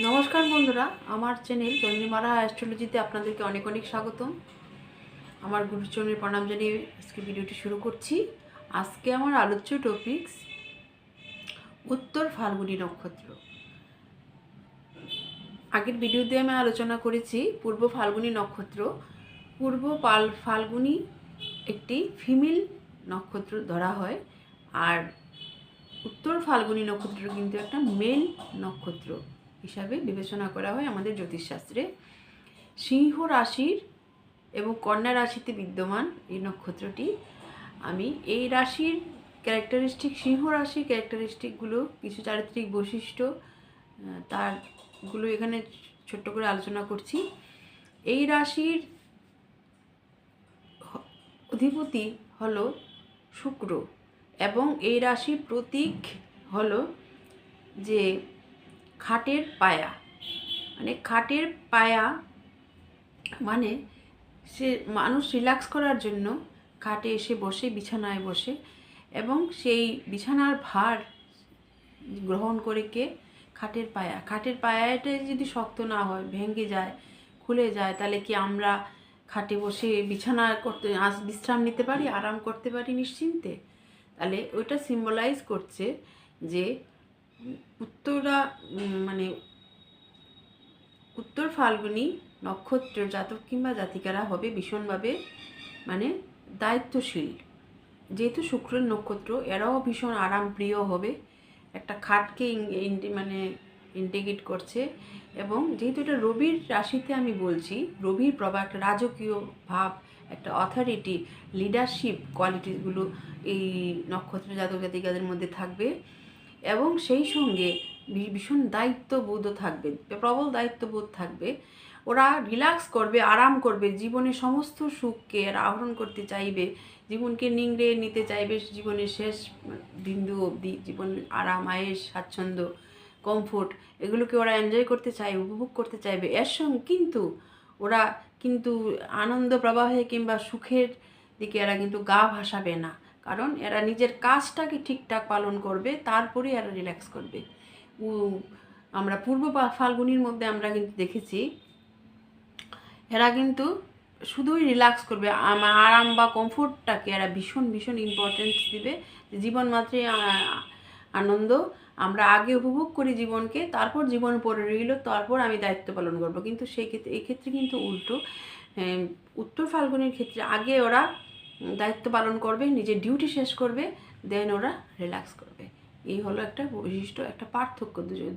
নমস্কার বন্ধুরা, আমার চ্যানেল চন্দ্রিমারা অ্যাস্ট্রোলজিতে আপনাদেরকে অনেক অনেক স্বাগতম। আমার গুরুচরণের প্রণাম জানিয়ে আজকে ভিডিওটি শুরু করছি। আজকে আমার আলোচ্য টপিকস উত্তর ফাল্গুনি নক্ষত্র। আগের ভিডিওতে আমি আলোচনা করেছি পূর্ব ফাল্গুনি নক্ষত্র। পূর্ব পাল ফাল্গুনি একটি ফিমেল নক্ষত্র ধরা হয় আর উত্তর ফাল্গুনি নক্ষত্র কিন্তু একটা মেল নক্ষত্র। হিসাবে বিবেচনা করা হয় আমাদের জ্যোতিষশাস্ত্রে। সিংহ রাশির এবং কন্যা রাশিতে বিদ্যমান এই নক্ষত্রটি। আমি এই রাশির ক্যারেক্টারিস্টিক সিংহ রাশির ক্যারেক্টারিস্টিকগুলো কিছু চারিত্রিক বৈশিষ্ট্য তারগুলো এখানে ছোট্ট করে আলোচনা করছি। এই রাশির অধিপতি হলো শুক্র এবং এই রাশির প্রতীক হলো যে খাটের পায়া। মানে খাটের পায়া মানে সে মানুষ রিল্যাক্স করার জন্য খাটে এসে বসে, বিছানায় বসে এবং সেই বিছানার ভার গ্রহণ করে কে? খাটের পায়া। খাটের পায়াটা যদি শক্ত না হয়, ভেঙে যায়, খুলে যায়, তাহলে কি আমরা খাটে বসে বিছানা করতে আস- বিশ্রাম নিতে পারি, আরাম করতে পারি নিশ্চিন্তে? তাহলে ওইটা সিম্বলাইজ করছে যে উত্তরা মানে উত্তর ফাল্গুনী নক্ষত্র জাতক কিংবা জাতিকারা হবে ভীষণভাবে মানে দায়িত্বশীল। যেহেতু শুক্রের নক্ষত্র, এরাও ভীষণ আরামপ্রিয় হবে। একটা খাটকে মানে ইন্টিগ্রেট করছে এবং যেহেতু এটা রবির রাশিতে আমি বলছি, রবির প্রভাব, একটা রাজকীয় ভাব, একটা অথরিটি লিডারশিপ কোয়ালিটিগুলো এই নক্ষত্র জাতক জাতিকাদের মধ্যে থাকবে। এবং সেই সঙ্গে ভীষণ দায়িত্ববোধও থাকবে প্রবল দায়িত্ববোধ থাকবে। ওরা রিল্যাক্স করবে, আরাম করবে জীবনের সমস্ত সুখকে আহরণ করতে চাইবে, জীবনকে নিংড়ে নিতে চাইবে, জীবনের শেষ বিন্দু অবধি, জীবন আরাম আয়েস স্বাচ্ছন্দ্য কমফোর্ট এগুলোকে ওরা এনজয় করতে চাইবে উপভোগ করতে চাইবে। এর সঙ্গে কিন্তু ওরা কিন্তু আনন্দ প্রবাহে কিংবা সুখের দিকে এরা কিন্তু গা ভাসাবে না। কারণ এরা নিজের কাজটাকে ঠিকঠাক পালন করবে, তারপরে এরা রিল্যাক্স করবে। আমরা পূর্ব ফাল্গুনির মধ্যে আমরা কিন্তু দেখেছি, এরা কিন্তু শুধুই রিল্যাক্স করবে। আরাম বা কমফোর্টটাকে এরা ভীষণ ভীষণ ইম্পর্টেন্স দিবে জীবন মাত্রই আ- আনন্দ। আমরা আগে উপভোগ করি জীবনকে, তারপর জীবন পরে রইল, তারপর আমি দায়িত্ব পালন করব। কিন্তু সেই ক্ষেত্রে এই ক্ষেত্রে কিন্তু উল্টো উত্তর ফাল্গুনের ক্ষেত্রে আগে ওরা দায়িত্ব পালন করবে, নিজের ডিউটি শেষ করবে দেন ওরা রিল্যাক্স করবে। এই হলো একটা বৈশিষ্ট্য, একটা পার্থক্য দুজন